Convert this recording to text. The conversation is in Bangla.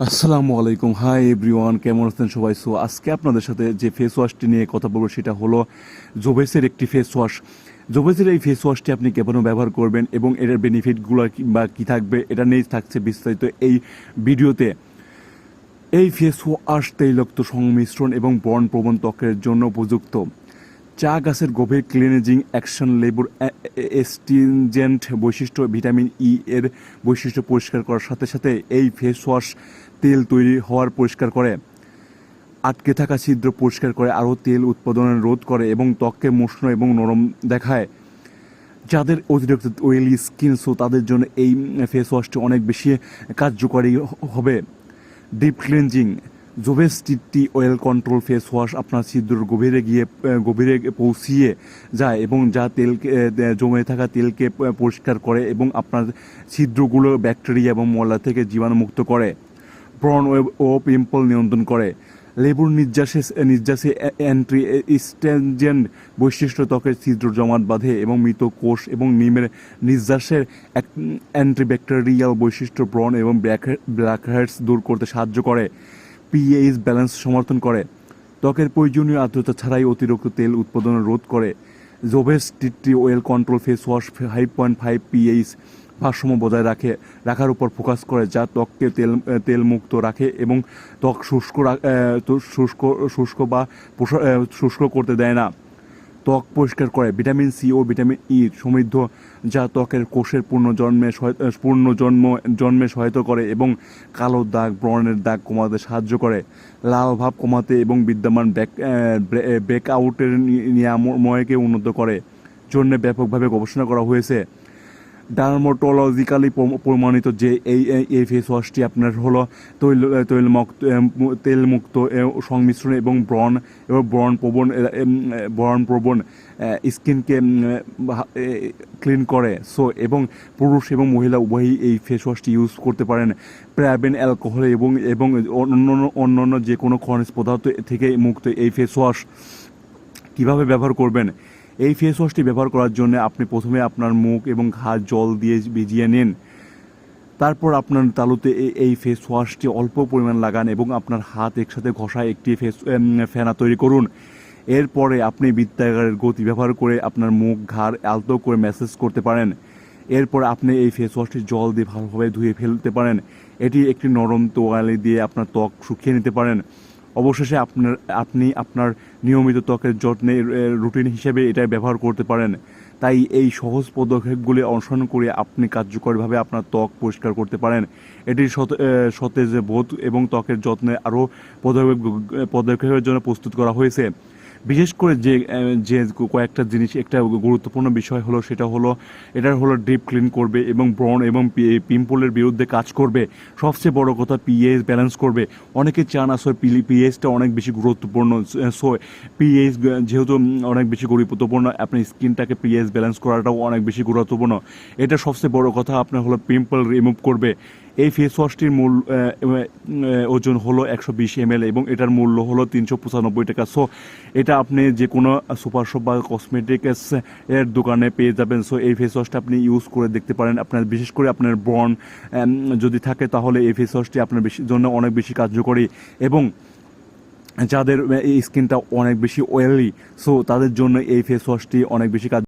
আসসালামু আলাইকুম। হাই এভরিওয়ান কেমন আছেন সবাই? সো আজকে আপনাদের সাথে যে ফেস ওয়াশটি নিয়ে কথা বলব সেটা হলো জোভেসের একটি ফেস ওয়াশ জোভেসের এই ফেস ওয়াশটি আপনি কেমন ব্যবহার করবেন এবং এটার বেনিফিটগুলো বা কী থাকবে, এটা নিয়ে থাকছে বিস্তারিত এই ভিডিওতে। এই ফেস ওয়াশ তৈলক্ত সংমিশ্রণ এবং বর্ণ প্রবণ ত্বকের জন্য উপযুক্ত। চা গাছের গভীর ক্লিনজিং অ্যাকশন লেবুর এস্টিনজেন্ট বৈশিষ্ট্য ভিটামিন ই এর বৈশিষ্ট্য পরিষ্কার করার সাথে সাথে এই ফেস ওয়াশ তেল তৈরি হওয়ার পরিষ্কার করে। আটকে থাকা ছিদ্র পরিষ্কার করে, আরও তেল উৎপাদনের রোধ করে এবং ত্বককে মসৃণ এবং নরম দেখায়। যাদের অতিরিক্ত অয়েলি স্কিন সো তাদের জন্য এই ফেস ওয়াশটি অনেক বেশি কার্যকরী হবে। Deep cleansing Jovees tea oil control face wash আপনার ছিদ্র গভীরে গিয়ে গভীরে পৌঁছিয়ে যায় এবং যা তেলকে জমে থাকা তেলকে পরিষ্কার করে এবং আপনার ছিদ্রগুলো ব্যাকটেরিয়া এবং ময়লা থেকে জীবাণুমুক্ত করে। ব্রণ ও পিম্পল নিয়ন্ত্রণ করে। লেবুর নির্যাসে নির্যাসে অ্যান্টি স্টেনজেন্ট বৈশিষ্ট্য ত্বকের ছিদ্র জমাট বাঁধে এবং মৃত কোষ এবং নিমের নির্যাসের অ্যান্টিব্যাকটেরিয়াল বৈশিষ্ট্য ব্রণ এবং ব্ল্যাক হেডস দূর করতে সাহায্য করে। পিএইচ ব্যালেন্স সমর্থন করে। ত্বকের প্রয়োজনীয় আর্দ্রতা ছাড়াই অতিরিক্ত তেল উৎপাদন রোধ করে। Jovees tea tree oil control face wash five point five pH ভারসাম্য বজায় রাখে, রাখার উপর ফোকাস করে যা ত্বককে তেল তেল মুক্ত রাখে এবং ত্বক শুষ্ক শুষ্ক শুষ্ক বা শুষ্ক করতে দেয় না। ত্বক পরিষ্কার করে, ভিটামিন সি ও ভিটামিন ই সমৃদ্ধ, যা ত্বকের কোষের পুনর্জন্মে সহায়- পূর্ণ জন্ম, জন্মে সহায়তা করে এবং কালো দাগ, ব্রণের দাগ কমাতে সাহায্য করে। লাল ভাব কমাতে এবং বিদ্যমান ব্যাক ব্রেক আউটের নিরাময়কে উন্নত করে। জন্যে ব্যাপকভাবে গবেষণা করা হয়েছে। ডার্মোটোলজিক্যালি প্রমাণিত যে এই, এই- ফেস ওয়াশটি আপনার হলো তৈল তৈলমুক্ত তেলমুক্ত সংমিশ্রণ এবং ব্রণ এবং ব্রণ প্রবণ ব্রণ প্রবণ স্কিনকে ক্লিন করে। সো এবং পুরুষ এবং মহিলা উভয়ই এই ফেস ওয়াশটি ইউজ করতে পারেন। প্যারাবেন অ্যালকোহল এবং এবং অন্য অন্যান্য যে কোনো খনিজ পদার্থ থেকে মুক্ত এই ফেস ওয়াশ কীভাবে ব্যবহার করবেন? এই ফেস ওয়াশটি ব্যবহার করার জন্য আপনি প্রথমে আপনার মুখ এবং ঘাড় জল দিয়ে ভিজিয়ে নিন। তারপর আপনার তালুতে এই ফেস ওয়াশটি অল্প পরিমাণ লাগান এবং আপনার হাত একসাথে ঘষায় একটি ফেস ফেনা তৈরি করুন। এরপরে আপনি বৃত্তাকারের গতি ব্যবহার করে আপনার মুখ ঘাড় আলতো করে ম্যাসেজ করতে পারেন। এরপর আপনি এই ফেস ওয়াশটি জল দিয়ে ভালোভাবে ধুয়ে ফেলতে পারেন। এটি একটি নরম তোয়ালে দিয়ে আপনার ত্বক শুকিয়ে নিতে পারেন। অবশেষে আপনার, আপনি আপনার নিয়মিত ত্বকের যত্নে রুটিন হিসেবে এটা ব্যবহার করতে পারেন। তাই এই সহজ পদক্ষেপগুলি অনুসরণ করে আপনি কার্যকরীভাবে আপনার ত্বক পরিষ্কার করতে পারেন। এটি সতেজ বোধ এবং ত্বকের যত্নে আরও পদক্ষেপ, পদক্ষেপের জন্য প্রস্তুত করা হয়েছে। বিশেষ করে যে যে কয়েকটা জিনিস, একটা গুরুত্বপূর্ণ বিষয় হলো, সেটা হলো, এটার হলো ডিপ ক্লিন করবে এবং ব্রণ এবং পিম্পলের বিরুদ্ধে কাজ করবে। সবচেয়ে বড় কথা পিএইচ ব্যালেন্স করবে। অনেকে চান আসলে পিএইচটা অনেক বেশি গুরুত্বপূর্ণ, সো পিএইচ যেহেতু অনেক বেশি গুরুত্বপূর্ণ আপনার স্কিনটাকে পিএইচ ব্যালেন্স করাটাও অনেক বেশি গুরুত্বপূর্ণ। এটা সবচেয়ে বড় কথা, আপনার হলো পিম্পল রিমুভ করবে। এই ফেস ওয়াশটির মূল ওজন হলো একশো বিশ এম এবং এটার মূল্য হলো তিনশো পঁচানব্বই টাকা। সো এটা আপনি যে কোনো সুপার শপ বা কসমেটিক্স এর দোকানে পেয়ে যাবেন। সো এই ফেস ওয়াশটা আপনি ইউজ করে দেখতে পারেন। আপনার বিশেষ করে আপনার ব্রণ যদি থাকে তাহলে এই ফেস ওয়াশটি আপনার বেশি, জন্য অনেক বেশি কার্যকরী এবং যাদের এই স্কিনটা অনেক বেশি অয়েলি সো তাদের জন্য এই ফেস ওয়াশটি অনেক বেশি কাজ